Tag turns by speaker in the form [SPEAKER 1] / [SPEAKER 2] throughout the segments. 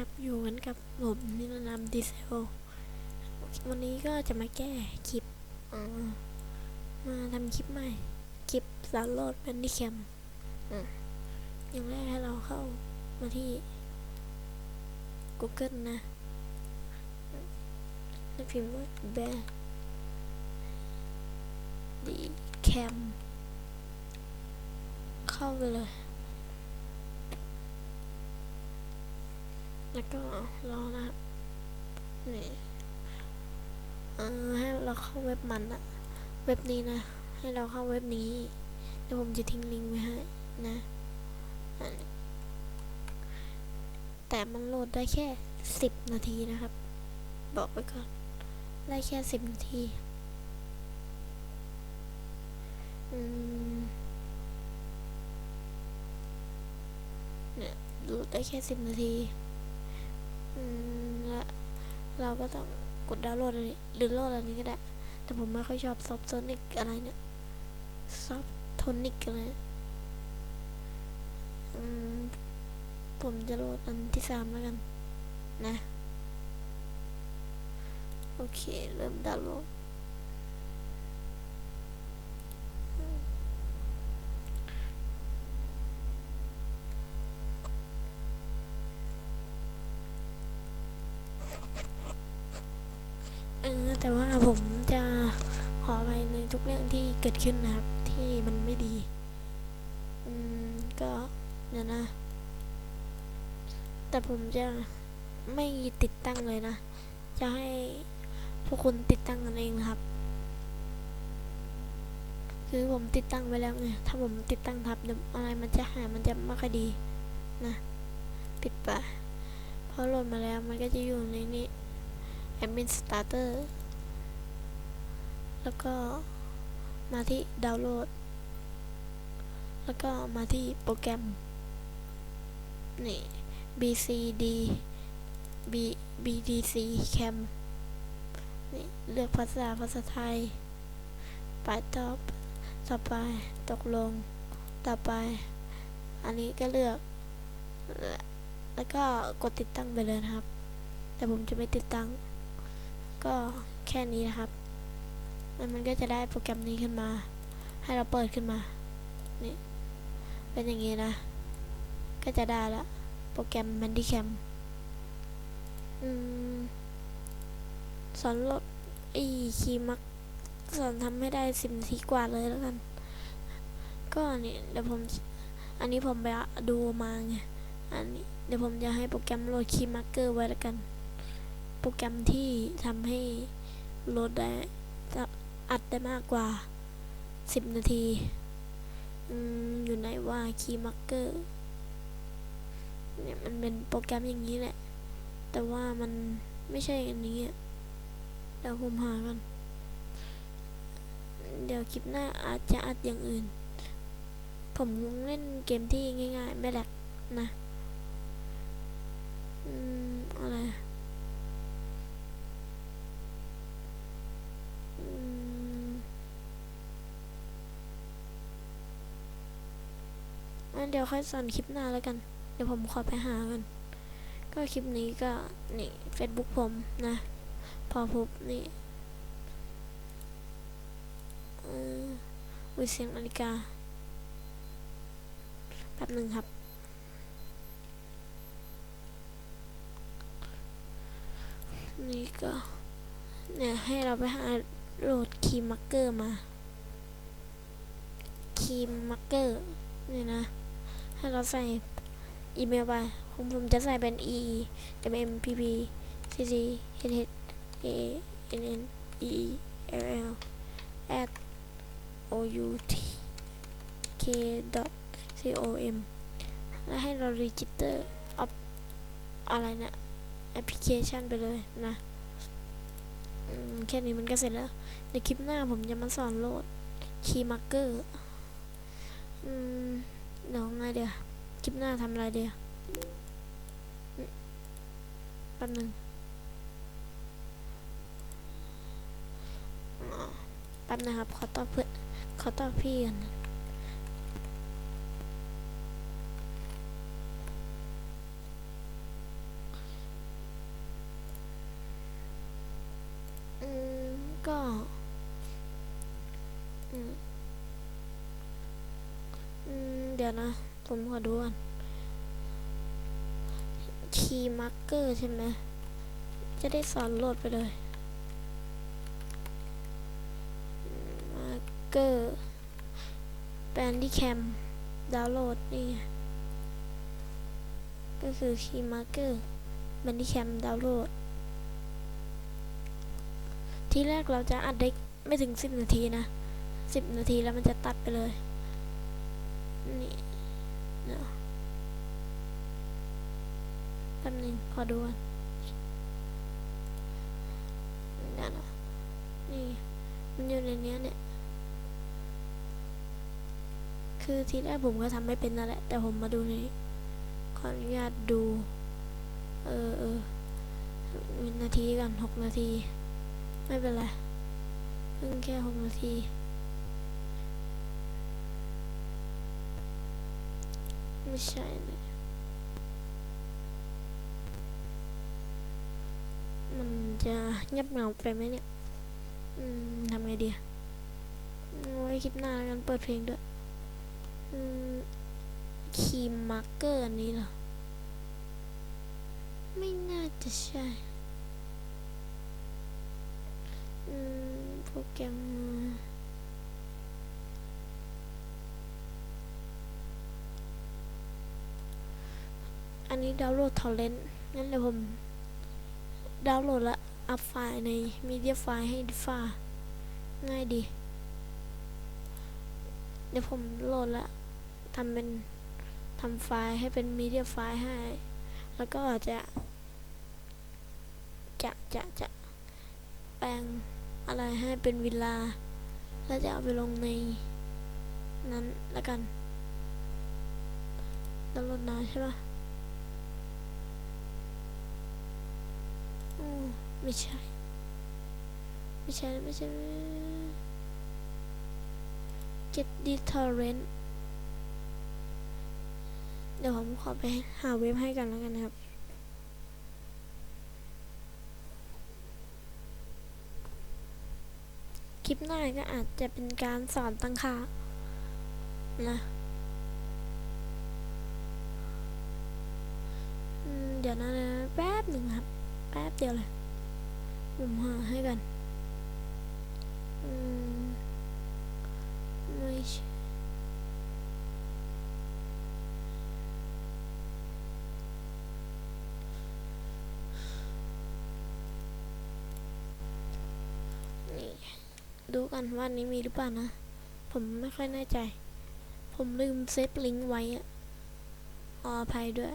[SPEAKER 1] นะครับ อยู่กันกับผมนิรนามดีเซล วันนี้ก็จะมาแก้คลิปมาทำคลิปใหม่ คลิปสาวโหลดเป็นดิแคมอย่างแรกให้เราเข้ามาที่ Google นะแล้วพิมพ์ว่าแบดีแคม เข้าไปเลย แล้วก็รอนะครับนี่ให้เราเข้าเว็บมันอะเว็บนี้นะ ให้เราเข้าเว็บนี้เดี๋ยวผมจะทิ้งลิงก์ไว้ให้นะแต่มันโหลดได้แค่สิบนาทีนะครับ บอกไว้ก่อน ได้แค่สิบนาทีเนี่ยโหลดได้แค่สิบนาที และเราก็ต้องกดดาวน์โหลดอันนี้หรือโหลดอันนี้ก็ได้ แต่ผมไม่ค่อยชอบซอฟต์โซนิกอะไรเนี่ยซอฟโทนิกอะไรอืมผมจะโหลดอันที่สามแล้วกัน นะ โอเค เริ่มดาวน์โหลด แต่ว่าผมจะขอไปในทุกเรื่องที่เกิดขึ้นนะครับ ที่มันไม่ดี อืม ก็เดี๋ยนะ แต่ผมจะไม่ติดตั้งเลยนะ จะให้พวกคุณติดตั้งกันเองครับ คือผมติดตั้งไว้แล้วไง ถ้าผมติดตั้งทับอะไรมันจะหายมันจะไม่ค่อยดีนะ ปิดไปพอโหลดมาแล้วมันก็จะอยู่ในนี้ admin starter แล้วก็มาที่ดาวน์โหลด แล้วก็มาที่โปรแกรม นี่ bcd b bdc cam นี่ เลือกภาษาภาษาไทย ไปต่อต่อไป ตกลง ต่อไป อันนี้ก็เลือก แล้วก็กดติดตั้งไปเลยนะครับ แต่ผมจะไม่ติดตั้ง ก็แค่นี้นะครับ แล้วมันก็จะได้โปรแกรมนี้ขึ้นมา ให้เราเปิดขึ้นมา นี่ เป็นอย่างนี้นะ ก็จะได้ละ โปรแกรม m a n d i c a m อืมสอนลดอีคีย์มักสอนทำให้ได้สิบนาทีกว่าเลยแล้วกัน ก็นี่เดี๋ยวผม อันนี้ผมไปดูมาไง อันนี้เดี๋ยวผมจะให้โปรแกรมโหลดคีย์มาร์เกอร์ไว้แล้วกัน โปรแกรมที่ทำให้โหลดได้ อัดได้มากกว่า 10 นาที อืม อยู่ไหนว่าคีย์มาร์เกอร์ เนี่ยมันเป็นโปรแกรมอย่างนี้แหละ แต่ว่ามันไม่ใช่อันนี้เดี๋ยวผมหากัน เดี๋ยวคลิปหน้าอาจจะอัดอย่างอื่น ผมเล่นเกมที่ง่ายๆ ไม่แหลกนะ อืม อะไร งั้นเดี๋ยวค่อยสอนคลิปหน้าแล้วกัน เดี๋ยวผมขอไปหากันก็คลิปนี้ก็นี่ Facebook ผมนะ พอพบนี่ออวิเสียงนาฬิกาแป๊บหนึ่งครับ นี่ก็เนี่ยให้เราไปหาโหลดคีย์มาร์เกอร์มาคีย์มาร์เกอร์นี่นะ ให้เราใส่อีเมลไปผมผมจะใส่เป็น e m m p p c c h h a n n e l l at o u t k dot c o m แล้วให้เรา register of อะไรนะแอปพลิเคชันไปเลยนะแค่นี้มันก็เสร็จแล้ว ในคลิปหน้าผมจะมาสอนโหลดคีย์มาร์เกอร์อืม เดี๋ยวไงเดี๋ยวคลิปหน้าทำอะไรเดี๋ยวแป๊บนึงแป๊บนะครับ ขอตอนเพื่อนขอตอนพี่กันนะ เดี๋ ยวนะ ผมขอดูก่อนคีย์มาร์กเกอร์ใช่ไหม จะได้สอนโหลดไปเลยมาร์กเกอร์แบนดี้แคมดาวน์โหลดนี่ก็คือคีย์มาร์กเกอร์แบนดี้แคมดาวน์โหลด ทีแรกเราจะอัดได้ไม่ถึง 10 นาทีนะ 10 นาทีแล้วมันจะตัดไปเลย นี่เนาะแป๊บหนึงขอดูก่อนเดี๋ยวนะนี่ มันอยู่ในเนี้ยเนี่ย คือทีแรกผมก็ทำไม่เป็นนั่นแหละ แต่ผมมาดูในนี้ขออนุญาตดู เออเออวินาทีก่อนหกนาที ไม่เป็นไร เพิ่งแค่หกนาที ไม่ใช่เลยมันจะเงียบเงาไปไหมเนี่ย อืมทำไงดีอะไว้คลิปหน้ากันเปิดเพลงด้วย อืมคีย์มาร์กเกอร์อันนี้เหรอ ไม่น่าจะใช่ อืม โปรแกรม อันนี้ดาวน์โหลดทอร์เรนต์งั้นเดี๋ยวผมดาวน์โหลดและอัพไฟล์ในมีเดียไฟล์ให้ดิฟ้าง่ายดี เดี๋ยวผมโหลดและทำเป็นทำไฟล์ให้เป็นมีเดียไฟล์ให้ แล้วก็จะ จะจะจะแปลงอะไรให้เป็นเวลา แล้วจะเอาไปลงในนั้นแล้วกันดาวน์โหลดนานใช่ปะ อืม ไม่ใช่ ไม่ใช่ ไม่ใช่ get the torrent เดี๋ยวผมขอไปหาเว็บให้กันแล้วกันนะครับ คลิปหน้าก็อาจจะเป็นการสอนตั้งค่านะเดี๋ยวนะแป๊บหนึ่งครับ แป๊บเดียวเลย ผมหาให้กันอืมไม่ใช่นี่ดูกันว่านี้มีหรือเปล่านะ ผมไม่ค่อยแน่ใจ ผมลืมเซฟลิงก์ไว้อะอภัยด้วย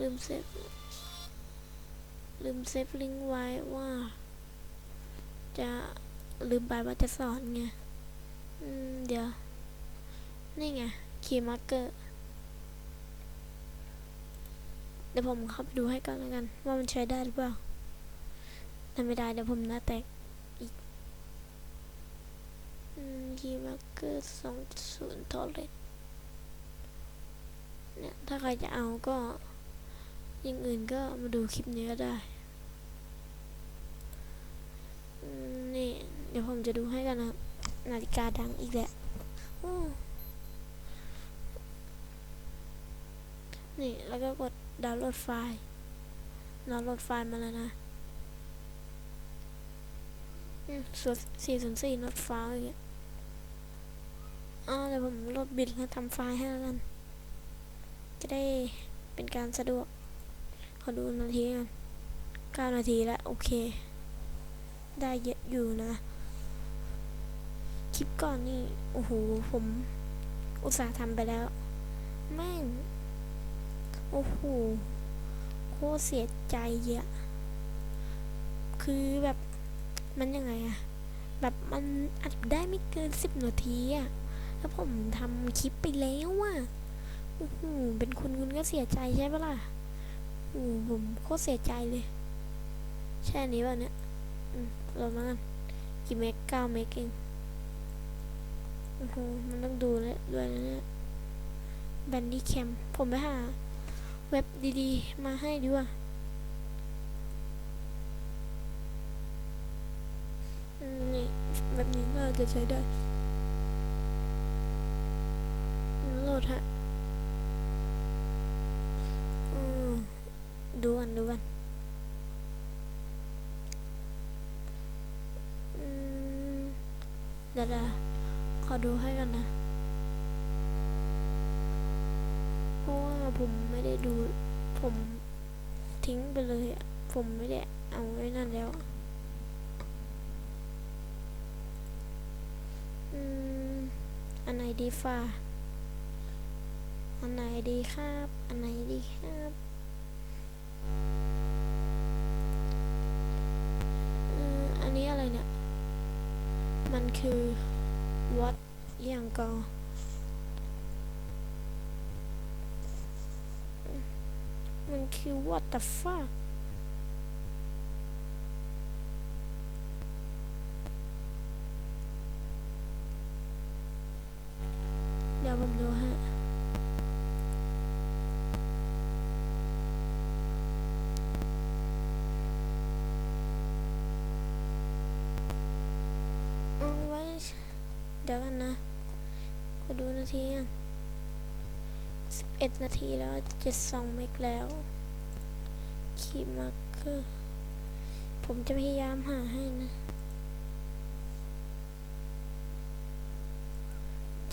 [SPEAKER 1] ลืมเซฟ ลืมเซฟลิงก์ไว้ว่า จะลืมไปว่าจะสอนไง อืม เดี๋ยว นี่ไงคีย์มาร์เกอร์ เดี๋ยวผมเข้าไปดูให้ก่อนแล้วกัน ว่ามันใช้ได้หรือเปล่าถ้าไม่ได้เดี๋ยวผมหน้าแตกอีกอืมคีย์มาร์เกอร์สองศูนย์ทอเลตเนี่ย ถ้าใครจะเอาก็อย่างอื่นก็มาดูคลิปนี้ก็ได้ นี่ เดี๋ยวผมจะดูให้กันนะครับ นาฬิกาดังอีกแล้วนี่ แล้วก็กดดาวน์โหลดไฟล์ ดาวน์โหลดไฟล์มาแล้วนะส่วนสี่ส่วนสี่ not file อีกอ๋อเดี๋ยวผมโหลดบิตแล้วทำไฟล์ให้แล้วกัน จะได้เป็นการสะดวก ขอดูนาทีกันเก้านาทีแล้ว โอเค ได้เยอะอยู่นะ คลิปก่อนนี่โอ้โหผมอุตส่าห์ทำไปแล้ว แม่ง โอ้โหโคตรเสียใจเยอะ คือแบบมันยังไงอะแบบมันอัดได้ไม่เกินสิบนาทีอะแล้วผมทำคลิปไปแล้วอะโอ้โหเป็นคุณคุณก็เสียใจใช่ปะล่ะโอ้โหผมโคตรเสียใจเลยใช่อันนี้ป่ะเนี่ยอืม ลองมากันกี่เมกเก้าเมกเองโอ้โหมันต้องดูเลยด้วยนะเนี่ยแบนดี้แคมผมไปหา เว็บดีๆ มาให้ดีกว่าอืมนี่แบบนี้ก็จะใช้ได้ษฮะอืมดูกันดูกันอืม เดี๋ยวนะขอดูให้กันนะ เพราะว่าผมไม่ได้ดู ผมทิ้งไปเลย ผมไม่ได้เอาไว้นั่นแล้ว อืม อันไหนดีฟ้าอันไหนดีครับ อันไหนดีครับอืมอันนี้อะไรเนี่ย มันคือ what อย่างกอมันคือ what the fuck เดี๋ยวผมดูฮะ เอาไว้เดี๋ยวกันนะขอดูนาทีอะสิบเอ็ดนาทีแล้วเจ็ดสองเมกแล้วคีมาร์เกอร์ผมจะพยายามหาให้นะ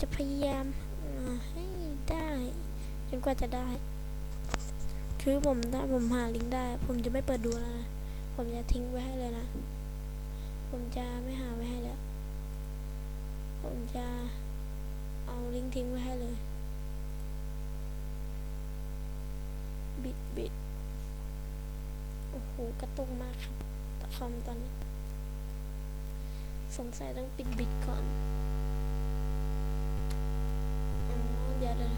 [SPEAKER 1] จะพยายามหาให้ได้จนกว่าจะได้ คือผมถ้าผมหาลิงก์ได้ ผมจะไม่เปิดดูแล้วนะ ผมจะทิ้งไว้ให้เลยนะ ผมจะไม่หาไว้ให้แล้ว ผมจะเอาลิงก์ทิ้งไว้ให้เลยบิดบิดโอ้โห กระตุกมากครับคอมตอนนี้ สงสัยต้องปิดบิดก่อนอ๋อเดี๋ยวเดี๋ยว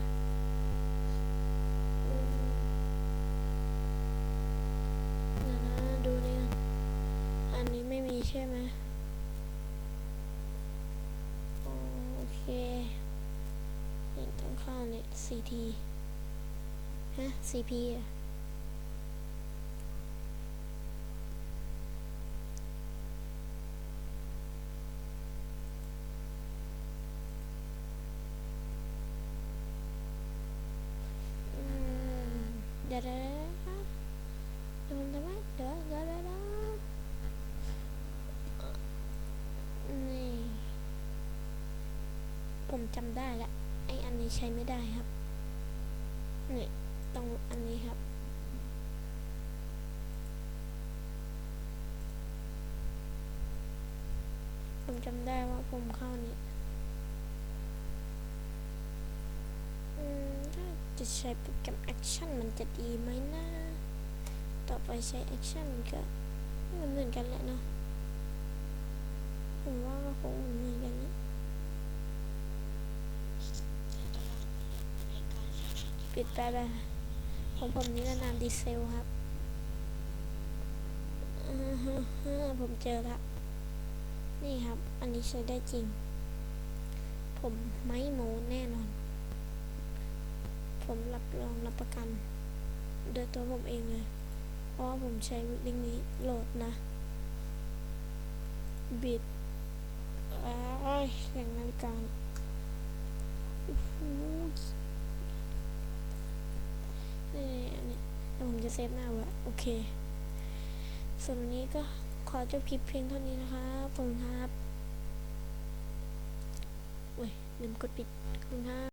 [SPEAKER 1] อืมเดี๋ยวนะดูนี่ก่อนอันนี้ไม่มีใช่ไหมอ๋อโอเคนี่ต้องเข้าเนี่ย CT ฮะ CP อะเดี๋ยวเดี๋ยวเดี๋ยวเดี๋ยวเดี๋ยวเดี๋ยวเดี๋ยวนี่ผมจำได้และไอันนี้ใช้ไม่ได้ครับนี่ตรงอันนี้ครับ ผมจำได้ว่าผมเข้านี่อืมถ้าจะใช้โปรแกรม Action มันจะดีไหมนะต่อไปใช้ Action ก็มันเหมือนกันแหละเนาะผมว่าก็คงเหมือนกันนะ ปิดไปไปของผมนี่นามดีเซลครับผมเจอละนี่ครับ อันนี้ใช้ได้จริง ผมไม่โมแน่นอน ผมรับรองรับประกัน โดยตัวผมเองเลย เพราะผมใช้ลิงก์นี้โหลดนะ บิดอ้ายเสียงนาฬิกาโอ้โห นี่อันนี้แล้วผมจะเซฟหน้าไว้โอเค ส่วนวันนี้ก็ขอจบคลิปเพียงเท่านี้นะคะผมครับเว้ยลืมกดปิดคุณครับ